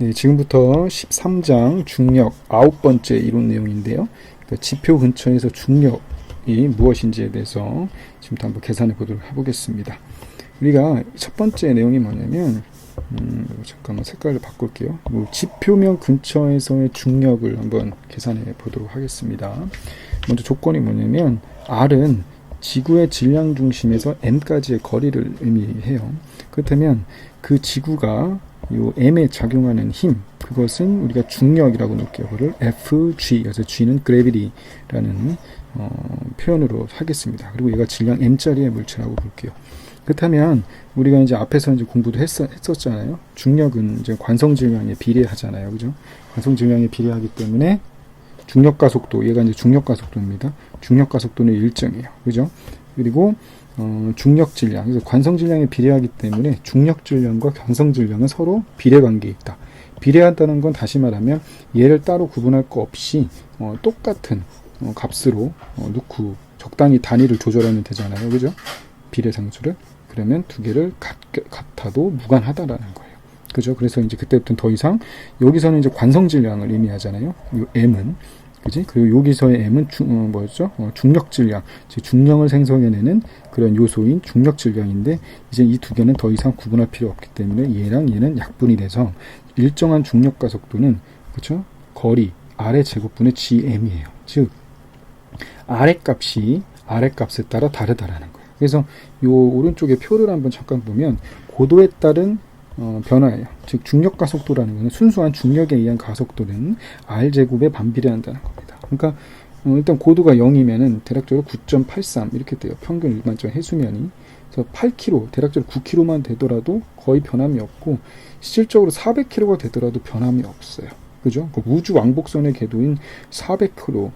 네, 지금부터 13장 중력 아홉 번째 이론 내용인데요. 그 지표 근처에서 중력이 무엇인지에 대해서 지금부터 한번 계산해 보도록 해보겠습니다. 우리가 첫 번째 내용이 뭐냐면 음, 잠깐만 색깔을 바꿀게요. 뭐 지표면 근처에서의 중력을 한번 계산해 보도록 하겠습니다. 먼저 조건이 뭐냐면 R은 지구의 질량 중심에서 M까지의 거리를 의미해요. 그렇다면 그 지구가 요 M에 작용하는 힘 그것은 우리가 중력이라고 놓을게요. 그를 FG 그래서 G는 gravity라는 어, 표현으로 하겠습니다. 그리고 얘가 질량 M짜리의 물체라고 볼게요. 그렇다면 우리가 이제 앞에서 이제 공부도 했, 했었 잖아요. 중력은 이제 관성 질량에 비례하잖아요. 그죠? 관성 질량에 비례하기 때문에 중력 가속도 얘가 이제 중력 가속도입니다. 중력 가속도는 일정해요. 그죠? 그리고 어, 중력 질량 그래서 관성 질량에 비례하기 때문에 중력 질량과 관성 질량은 서로 비례 관계에 있다. 비례한다는 건 다시 말하면 얘를 따로 구분할 거 없이 어, 똑같은 어, 값으로 어, 놓고 적당히 단위를 조절하면 되잖아요. 그죠? 비례 상수를 그러면 두 개를 같, 같아도 무관하다라는 거예요. 그죠? 그래서 이제 그때부터는 더 이상 여기서는 이제 관성 질량을 의미하잖아요. 요 m은 그지? 그리고 여기서의 m은 중, 어, 뭐였죠? 어, 중력 질량, 즉 중력을 생성해내는 그런 요소인 중력 질량인데 이제 이 두 개는 더 이상 구분할 필요 없기 때문에 얘랑 얘는 약분이 돼서 일정한 중력 가속도는 그렇죠? 거리 아래 제곱분의 gm이에요. 즉 아래 값이 아래 값에 따라 다르다라는 거예요. 그래서 요 오른쪽에 표를 한번 잠깐 보면 고도에 따른 어, 변화예요. 즉 중력 가속도라는 것은 순수한 중력에 의한 가속도는 r 제곱에 반비례한다는 겁니다. 그러니까 어, 일단 고도가 0이면은 대략적으로 9.83 이렇게 돼요. 평균 일반적 해수면이. 그래서 8km, 대략적으로 9km만 되더라도 거의 변함이 없고 실질적으로 400km가 되더라도 변함이 없어요. 그죠? 그 우주 왕복선의 궤도인 400km의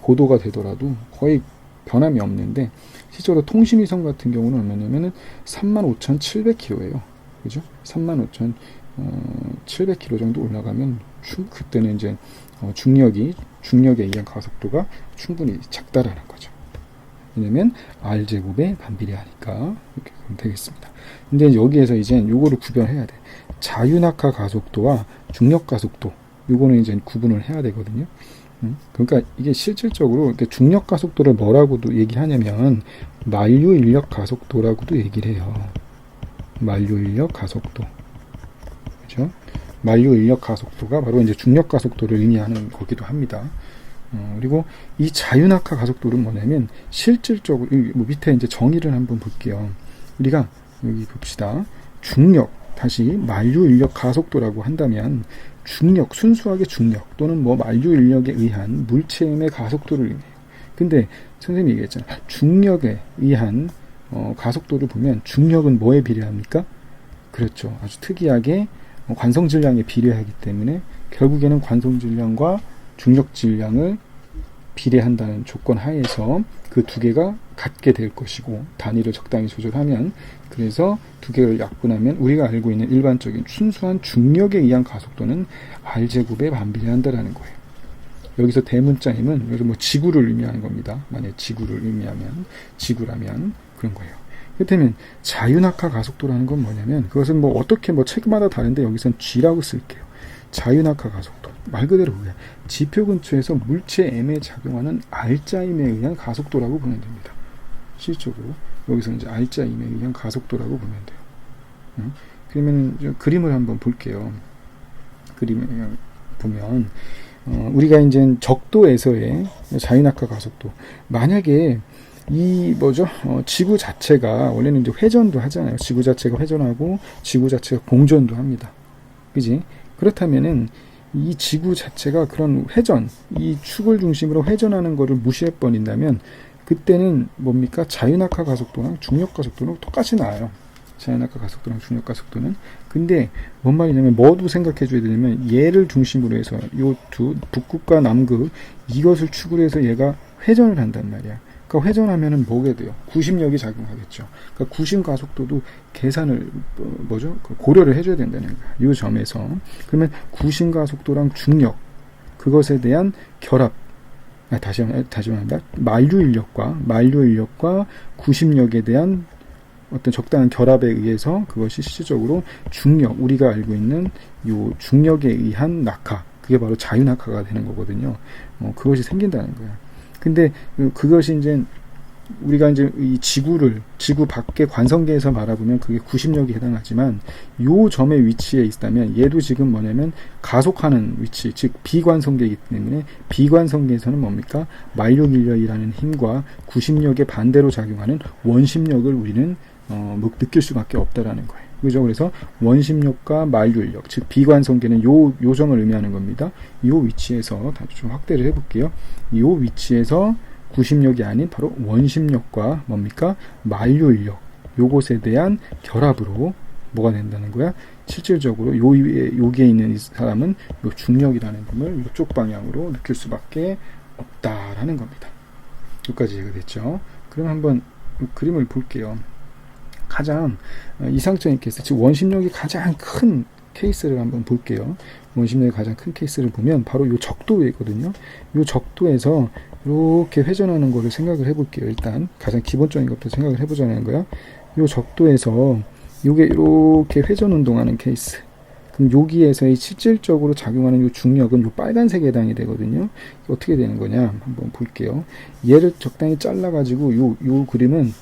고도가 되더라도 거의 변함이 없는데 실제로 통신위성 같은 경우는 얼마냐면은 35,700km예요. 그죠? 35,700km 정도 올라가면 충, 그때는 이제 어, 중력이 중력에 의한 가속도가 충분히 작다라는 거죠. 왜냐면 r 제곱에 반비례하니까 이렇게 보면 되겠습니다. 근데 여기에서 이제 요거를 구별해야 돼. 자유낙하 가속도와 중력 가속도 요거는 이제 구분을 해야 되거든요. 음, 그러니까 이게 실질적으로 중력 가속도를 뭐라고도 얘기하냐면 만류 인력 가속도라고도 얘기를 해요. 만류 인력 가속도. 그죠? 만류 인력 가속도가 바로 이제 중력 가속도를 의미하는 거기도 합니다. 어, 그리고 이 자유낙하 가속도는 뭐냐면 실질적으로 뭐 밑에 이제 정의를 한번 볼게요. 우리가 여기 봅시다. 중력 다시 만류 인력 가속도라고 한다면 중력 순수하게 중력 또는 뭐 만류 인력에 의한 물체임의 가속도를 의미해요. 근데 선생님이 얘기했잖아요. 중력에 의한 어, 가속도를 보면 중력은 뭐에 비례합니까? 그렇죠. 아주 특이하게 어, 관성 질량에 비례하기 때문에 결국에는 관성 질량과 중력 질량을 비례한다는 조건 하에서 그 두 개가 같게 될 것이고 단위를 적당히 조절하면 그래서 두 개를 약분하면 우리가 알고 있는 일반적인 순수한 중력에 의한 가속도는 r 제곱에 반비례한다라는 거예요. 여기서 대문자임은 여기서 뭐 지구를 의미하는 겁니다. 만약 지구를 의미하면 지구라면 그런 거예요. 그렇다면 자유낙하 가속도라는 건 뭐냐면 그것은 뭐 어떻게 뭐 책마다 다른데 여기선 G라고 쓸게요. 자유낙하 가속도 말 그대로 그냥 지표 근처에서 물체 M에 작용하는 R자임에 의한 가속도라고 보면 됩니다. 실적으로 여기서 이제 R자임에 의한 가속도라고 보면 돼요. 응? 그러면 좀 그림을 한번 볼게요. 그림을 보면 어, 우리가 이제 적도에서의 자유낙하 가속도 만약에 이 뭐죠? 어, 지구 자체가 원래는 이제 회전도 하잖아요. 지구 자체가 회전하고 지구 자체가 공전도 합니다. 그지? 그렇다면은 이 지구 자체가 그런 회전 이 축을 중심으로 회전하는 거를 무시해 버린다면 그때는 뭡니까? 자유낙하 가속도랑 중력 가속도는 똑같이 나와요. 자연낙하 가속도랑 중력 가속도는. 근데 뭔 말이냐면 뭐도 생각해 줘야 되냐면 얘를 중심으로 해서 요 두 북극과 남극 이것을 축으로 해서 얘가 회전을 한단 말이야 그러니까 회전하면은 뭐게 돼요. 구심력이 작용하겠죠. 그러니까 구심 가속도도 계산을 어, 뭐죠? 그 고려를 해줘야 된다는 거야. 이 점에서. 그러면 구심 가속도랑 중력 그것에 대한 결합. 아, 다시 다시 말한다. 만류 인력과 만류 인력과 구심력에 대한 어떤 적당한 결합에 의해서 그것이 실질적으로 중력, 우리가 알고 있는 요 중력에 의한 낙하, 그게 바로 자유낙하가 되는 거거든요. 어, 그것이 생긴다는 거야. 근데 그- 그것이 이제 우리가 이제 이 지구를 지구 밖의 관성계에서 바라보면 그게 구심력이 해당하지만 요 점의 위치에 있다면 얘도 지금 뭐냐면 가속하는 위치 즉 비관성계이기 때문에 비관성계에서는 뭡니까 만력인력이라는 힘과 구심력의 반대로 작용하는 원심력을 우리는 어, 뭐 느낄 수밖에 없다라는 거예요. 그죠? 그래서 원심력과 만류인력, 즉 비관성계는 요, 요 점을 의미하는 겁니다. 요 위치에서 다시 좀 확대를 해볼게요. 요 위치에서 구심력이 아닌 바로 원심력과 뭡니까? 만류인력 요것에 대한 결합으로 뭐가 된다는 거야? 실질적으로 요 위에 여기에 있는 이 사람은 요 중력이라는 점을 이쪽 방향으로 느낄 수밖에 없다라는 겁니다. 여기까지 이해가 됐죠? 그럼 한번 이 그림을 볼게요. 가장 어, 이상적인 케이스, 즉 원심력이 가장 큰 케이스를 한번 볼게요. 원심력이 가장 큰 케이스를 보면 바로 요 적도이거든요. 요 적도에서 이렇게 회전하는 거를 생각을 해볼게요. 일단 가장 기본적인 것부터 생각을 해보자는 거야. 요 적도에서 요게 이렇게 회전 운동하는 케이스. 그럼 여기에서의 실질적으로 작용하는 요 중력은 요 빨간색에 해당이 되거든요. 이게 어떻게 되는 거냐 한번 볼게요. 얘를 적당히 잘라가지고 요, 요 그림은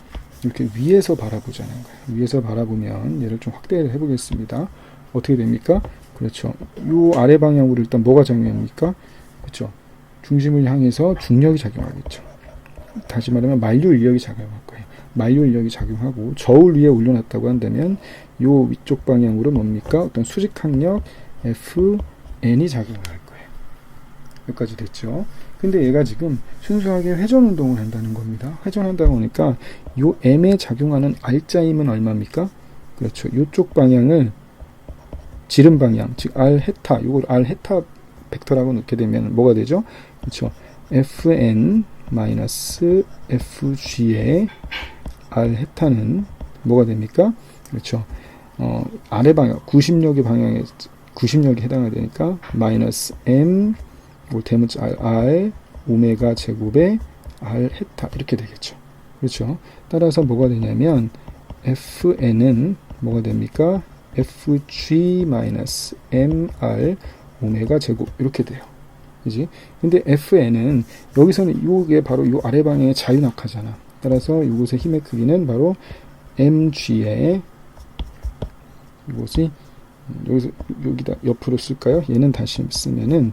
이렇게 위에서 바라보자는 거예요. 위에서 바라보면 얘를 좀 확대를 해보겠습니다. 어떻게 됩니까? 그렇죠. 요 아래 방향으로 일단 뭐가 작용합니까? 그렇죠. 중심을 향해서 중력이 작용하겠죠. 다시 말하면 만류 인력이 작용할 거예요. 만류 인력이 작용하고 저울 위에 올려놨다고 한다면 요 위쪽 방향으로 뭡니까? 어떤 수직항력 Fn이 작용을 할 거예요. 여기까지 됐죠. 근데 얘가 지금 순수하게 회전 운동을 한다는 겁니다. 회전한다고 하니까 요 M에 작용하는 R자임은 얼마입니까? 그렇죠. 요쪽 방향을 지름 방향, 즉 R 헤타, 요걸 R 헤타 벡터라고 넣게 되면 뭐가 되죠? 그렇죠. Fn 마이너스 FG의 R 헤타는 뭐가 됩니까? 그렇죠. 어, 아래 방향, 90력의 방향에 90력이 해당이 되니까 마이너스 M 뭐 대문자 R, R 오메가 제곱에 R 헤타 이렇게 되겠죠. 그렇죠. 따라서 뭐가 되냐면 Fn은 뭐가 됩니까? FG 마이너스 MR 오메가 제곱 이렇게 돼요. 그지? 근데 FN은 여기서는 요게 바로 요 아래 방향의 자유낙하잖아. 따라서 이곳의 힘의 크기는 바로 mg의 이곳이 음, 여기서 여기다 옆으로 쓸까요? 얘는 다시 쓰면은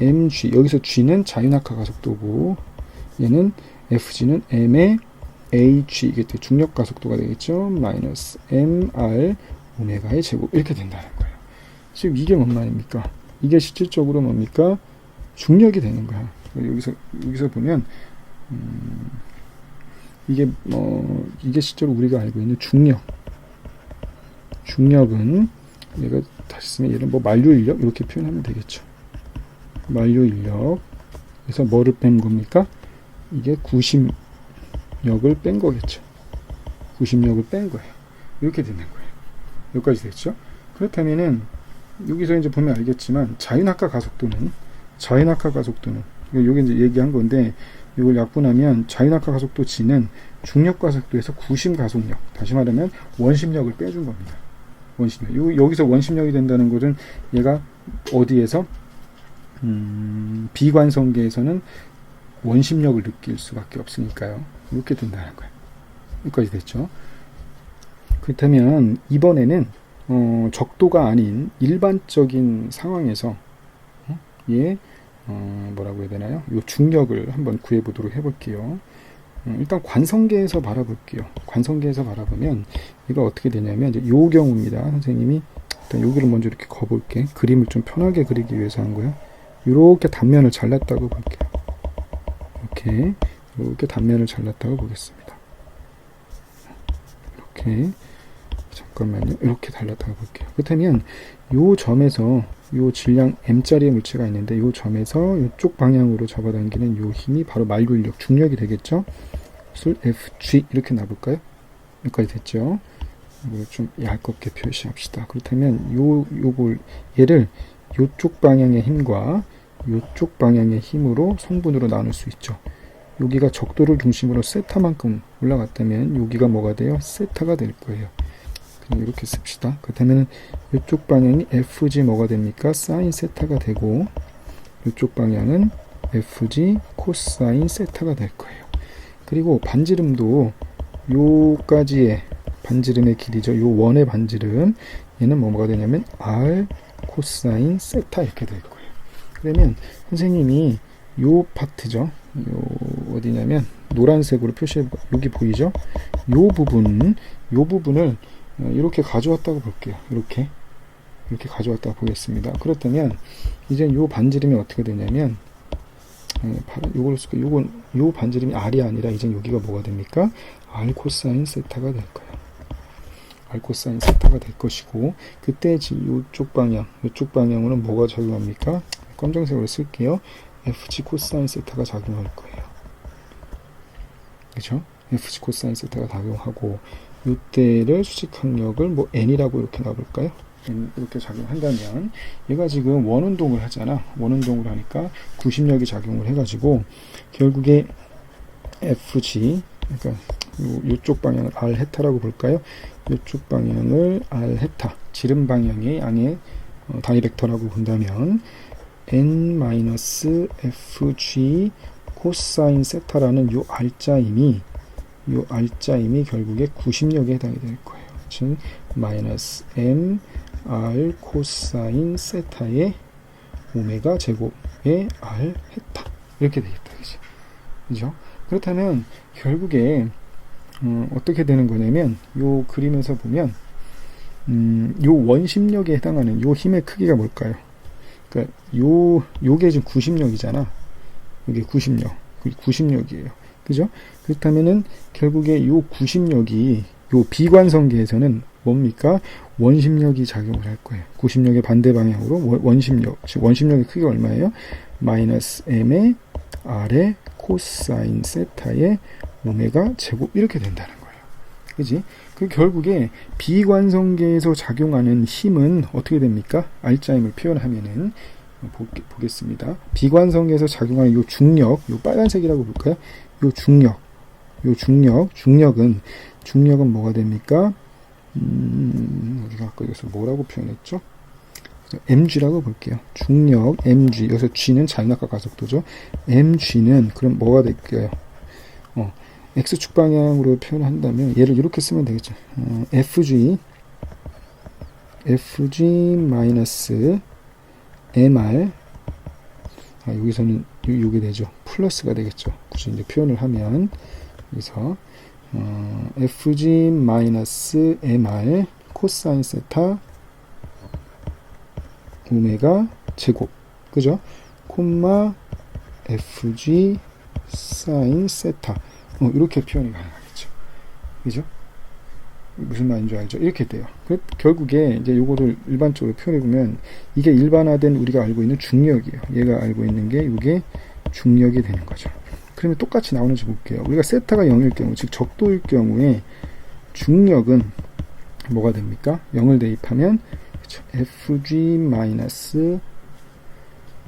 mg 여기서 g는 자유낙하 가속도고 얘는 fg는 m의 ag 이게 또 중력 가속도가 되겠죠. 마이너스 mr 오메가의 제곱 이렇게 된다는 거예요. 지금 이게 뭔 말입니까? 이게 실질적으로 뭡니까? 중력이 되는 거야. 여기서 여기서 보면 음, 이게 뭐 이게 실제로 우리가 알고 있는 중력. 중력은 얘가 다시 쓰면 얘를 뭐 만류 인력 이렇게 표현하면 되겠죠. 만류 인력. 그래서 뭐를 뺀 겁니까? 이게 구심력을 뺀 거겠죠. 구심력을 뺀 거예요. 이렇게 되는 거예요. 여기까지 됐죠? 그렇다면은 여기서 이제 보면 알겠지만 자유낙하 가속도는 자유낙하 가속도는 여기 이제 얘기한 건데 이걸 약분하면 자유낙하 가속도 g는 중력 가속도에서 구심 가속력 다시 말하면 원심력을 빼준 겁니다. 원심력. 요, 여기서 원심력이 된다는 것은 얘가 어디에서 음, 비관성계에서는 원심력을 느낄 수밖에 없으니까요. 이렇게 된다는 거예요. 여기까지 됐죠. 그렇다면 이번에는 어, 적도가 아닌 일반적인 상황에서 어? 얘 어, 뭐라고 해야 되나요? 요 중력을 한번 구해 보도록 해볼게요. 음, 일단 관성계에서 바라볼게요. 관성계에서 바라보면 이거 어떻게 되냐면 이제 요 경우입니다. 선생님이 일단 여기를 먼저 이렇게 거볼게. 그림을 좀 편하게 그리기 위해서 한 거야. 이렇게 단면을 잘랐다고 볼게요. 이렇게 이렇게 단면을 잘랐다고 보겠습니다. 이렇게 잠깐만요. 이렇게 달랐다고 볼게요. 그렇다면 요 점에서 요 질량 m짜리의 물체가 있는데 요 점에서 이쪽 방향으로 잡아당기는 요 힘이 바로 말굴력 중력이 되겠죠. 술 FG 이렇게 놔볼까요? 여기까지 됐죠. 이걸 좀 얇게 표시합시다. 그렇다면 요 요걸 얘를 요쪽 방향의 힘과 요쪽 방향의 힘으로 성분으로 나눌 수 있죠. 여기가 적도를 중심으로 세타만큼 올라갔다면 여기가 뭐가 돼요? 세타가 될 거예요. 그냥 이렇게 씁시다. 그렇다면 이쪽 방향이 FG 뭐가 됩니까? 사인 세타가 되고 이쪽 방향은 FG 코사인 세타가 될 거예요. 그리고 반지름도 요까지의 반지름의 길이죠. 요 원의 반지름 얘는 뭐가 되냐면 R 코사인 세타 이렇게 될 거예요. 그러면 선생님이 요 파트죠. 요 어디냐면 노란색으로 표시해 여기 보이죠? 요 부분 요 부분을 어, 이렇게 가져왔다고 볼게요. 이렇게 이렇게 가져왔다고 보겠습니다. 그렇다면 이제 요 반지름이 어떻게 되냐면 어, 파란 요걸? 요건 요 반지름이 R이 아니라 이제 여기가 뭐가 됩니까? R 코사인 세타가 될 거예요. 코사인 세타가 될 것이고 그때 지금 이쪽 방향 이쪽 방향으로는 뭐가 작용합니까? 검정색으로 쓸게요. FG 코사인 세타가 작용할 거예요. 그렇죠? FG 코사인 세타가 작용하고 이때를 수직 항력을 뭐 n이라고 이렇게 놔볼까요? n 이렇게 작용한다면 얘가 지금 원운동을 하잖아. 원운동을 하니까 구심력이 작용을 해가지고 결국에 FG 그러니까 요, 요쪽 방향을 R 헤타라고 볼까요? 요쪽 방향을 R 헤타 지름 방향의 양의 어, 단위 벡터라고 본다면 n-fg 코사인 세타라는 요 r자임이 요 r자임이 결국에 구심력에 해당이 될 거예요. 즉 마이너스 m r 코사인 세타의 오메가 제곱의 r 헤타 이렇게 되겠다. 그죠? 그죠? 그렇다면 결국에 음, 어떻게 되는 거냐면 요 그림에서 보면 음, 요 원심력에 해당하는 요 힘의 크기가 뭘까요? 그러니까 요 요게 지금 구심력이잖아. 이게 구심력. 그 구심력이에요. 그죠? 그렇다면은 결국에 요 구심력이 요 비관성계에서는 뭡니까? 원심력이 작용을 할 거예요. 구심력의 반대 방향으로 원심력. 즉 원심력의 크기가 얼마예요? 마이너스 m의 r의 코사인 세타의 오메가 제곱 이렇게 된다는 거예요. 그지? 그 결국에 비관성계에서 작용하는 힘은 어떻게 됩니까? R자임을 표현하면은 보겠습니다. 비관성계에서 작용하는 요 중력, 요 빨간색이라고 볼까요? 요 중력, 요 중력, 중력은 중력은 뭐가 됩니까? 음, 우리가 아까 여기서 뭐라고 표현했죠? Mg라고 볼게요. 중력 mg 여기서 g는 자연학과 가속도죠. mg는 그럼 뭐가 될까요? 어, x축 방향으로 표현한다면 얘를 이렇게 쓰면 되겠죠. 어, fg fg 마이너스 mr 아, 여기서는 요게 되죠. 플러스가 되겠죠. 굳이 이제 표현을 하면 여기서 어, fg 마이너스 mr 코사인 세타 오메가 제곱 그죠? 콤마 fg 사인 세타 어, 이렇게 표현이 가능하겠죠. 그죠? 무슨 말인지 알죠? 이렇게 돼요. 그, 결국에 이제 요거를 일반적으로 표현해 보면 이게 일반화된 우리가 알고 있는 중력이에요. 얘가 알고 있는 게 이게 중력이 되는 거죠. 그러면 똑같이 나오는지 볼게요. 우리가 세타가 0일 경우, 즉 적도일 경우에 중력은 뭐가 됩니까? 0을 대입하면 그렇죠. fg 마이너스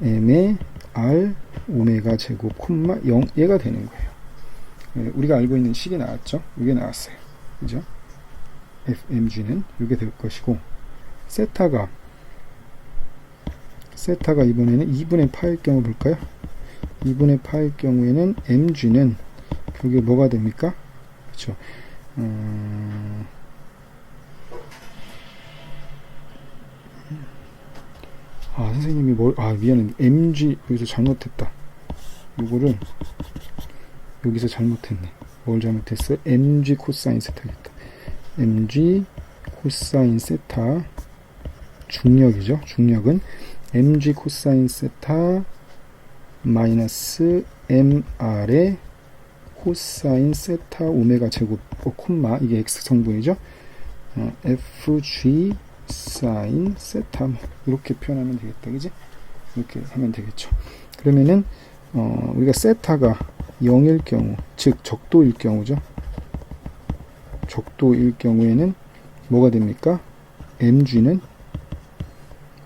m의 r 오메가 제곱 콤마 0 얘가 되는 거예요. 네, 우리가 알고 있는 식이 나왔죠? 이게 나왔어요. 그죠? fmg는 이게 될 것이고 세타가 세타가 이번에는 2분의 파일 경우 볼까요? 2분의 파일 경우에는 mg는 그게 뭐가 됩니까? 그렇죠. 음... 아 선생님이 뭘아 미안해. Mg 여기서 잘못했다. 이거를 여기서 잘못했네. 뭘 잘못했어? Mg 코사인 세타겠다 mg 코사인 세타 중력이죠. 중력은 mg 코사인 세타 마이너스 mr의 코사인 세타 오메가 제곱 어, 콤마. 이게 x 성분이죠. 어, fg 사인 세타 이렇게 표현하면 되겠다. 그지? 이렇게 하면 되겠죠. 그러면은 어, 우리가 세타가 0일 경우 즉 적도일 경우죠. 적도일 경우에는 뭐가 됩니까? mg는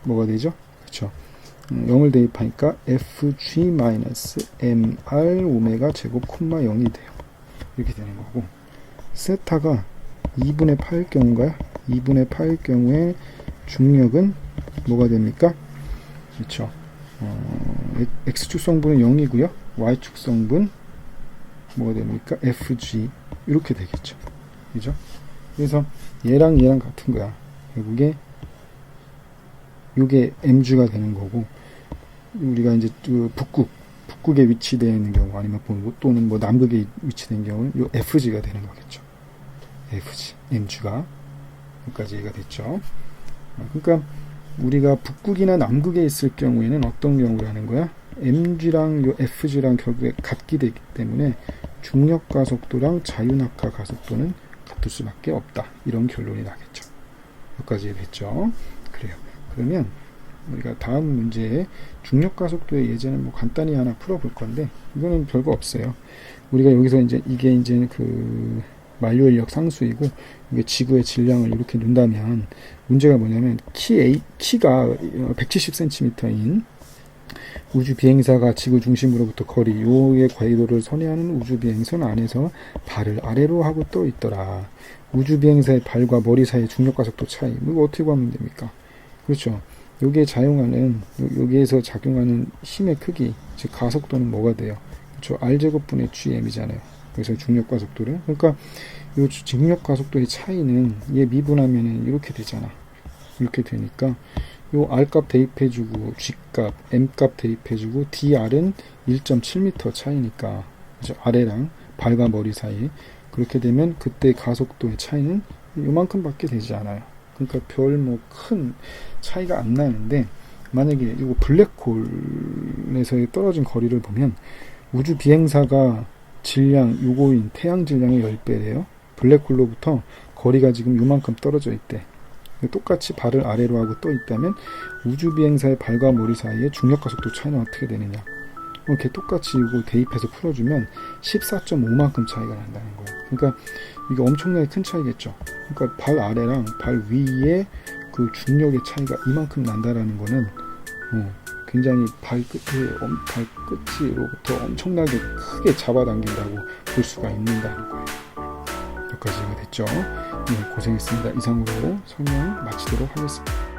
뭐가 되죠? 그렇죠. 0을 대입하니까 fg-mr 오메가 제곱 콤마 0이 돼요. 이렇게 되는 거고 세타가 2분의 8일 경우인가요? 2분의 8일 경우에 중력은 뭐가 됩니까? 그렇죠. 어, X축 성분은 0이고요. Y축 성분 뭐가 됩니까? FG 이렇게 되겠죠. 그죠? 그래서 얘랑 얘랑 같은 거야. 결국에 요게 M주가 되는 거고 우리가 이제 그 북극 북극에 위치되어 있는 경우 아니면 뭐- 또는 뭐 남극에 위치된 경우는 요 FG가 되는 거겠죠. FG M주가 여기까지 얘가 됐죠. 어, 그러니까 우리가 북극이나 남극에 있을 경우에는 어떤 경우라는 거야? mg랑 요 fg랑 결국에 같게 되기 때문에 중력 가속도랑 자유낙하 가속도는 같을 수밖에 없다. 이런 결론이 나겠죠. 여기까지 됐죠. 그래요. 그러면 우리가 다음 문제에 중력 가속도의 예제는 뭐 간단히 하나 풀어볼 건데 이거는 별거 없어요. 우리가 여기서 이제 이게 이제 그 만료 인력 상수이고 이게 지구의 질량을 이렇게 놓는다면 문제가 뭐냐면 키 A, 키가 170cm인 우주 비행사가 지구 중심으로부터 거리 요의 궤도를 선회하는 우주 비행선 안에서 발을 아래로 하고 떠 있더라. 우주 비행사의 발과 머리 사이의 중력 가속도 차이. 뭐 이거 어떻게 구하면 됩니까? 그렇죠. 여기에 작용하는 요- 여기에서 작용하는 힘의 크기, 즉 가속도는 뭐가 돼요? 그렇죠. r 제곱분의 gm이잖아요. 그래서 중력 가속도를. 그러니까 요 주- 중력 가속도의 차이는 얘 미분하면은 이렇게 되잖아. 이렇게 되니까 요 r 값 대입해주고 g 값, m 값 대입해주고 dr은 1.7m 차이니까 그죠? 아래랑 발과 머리 사이 그렇게 되면 그때 가속도의 차이는 요만큼밖에 되지 않아요. 그러니까 별 뭐 큰 차이가 안 나는데 만약에 이거 블랙홀에서 떨어진 거리를 보면 우주 비행사가 질량 요거인 태양 질량의 10배래요. 블랙홀로부터 거리가 지금 요만큼 떨어져 있대. 똑같이 발을 아래로 하고 떠 있다면 우주 비행사의 발과 머리 사이의 중력 가속도 차이는 어떻게 되느냐? 이렇게 똑같이 이거 대입해서 풀어주면 14.5만큼 차이가 난다는 거예요. 그러니까 이게 엄청나게 큰 차이겠죠. 그러니까 발 아래랑 발 위에 그 중력의 차이가 이만큼 난다라는 거는 어, 굉장히 발끝에 엄- 발끝으로부터 엄청나게 크게 잡아당긴다고 볼 수가 있는다는 거예요. 여기까지가 됐죠. 네, 고생했습니다. 이상으로 설명 마치도록 하겠습니다.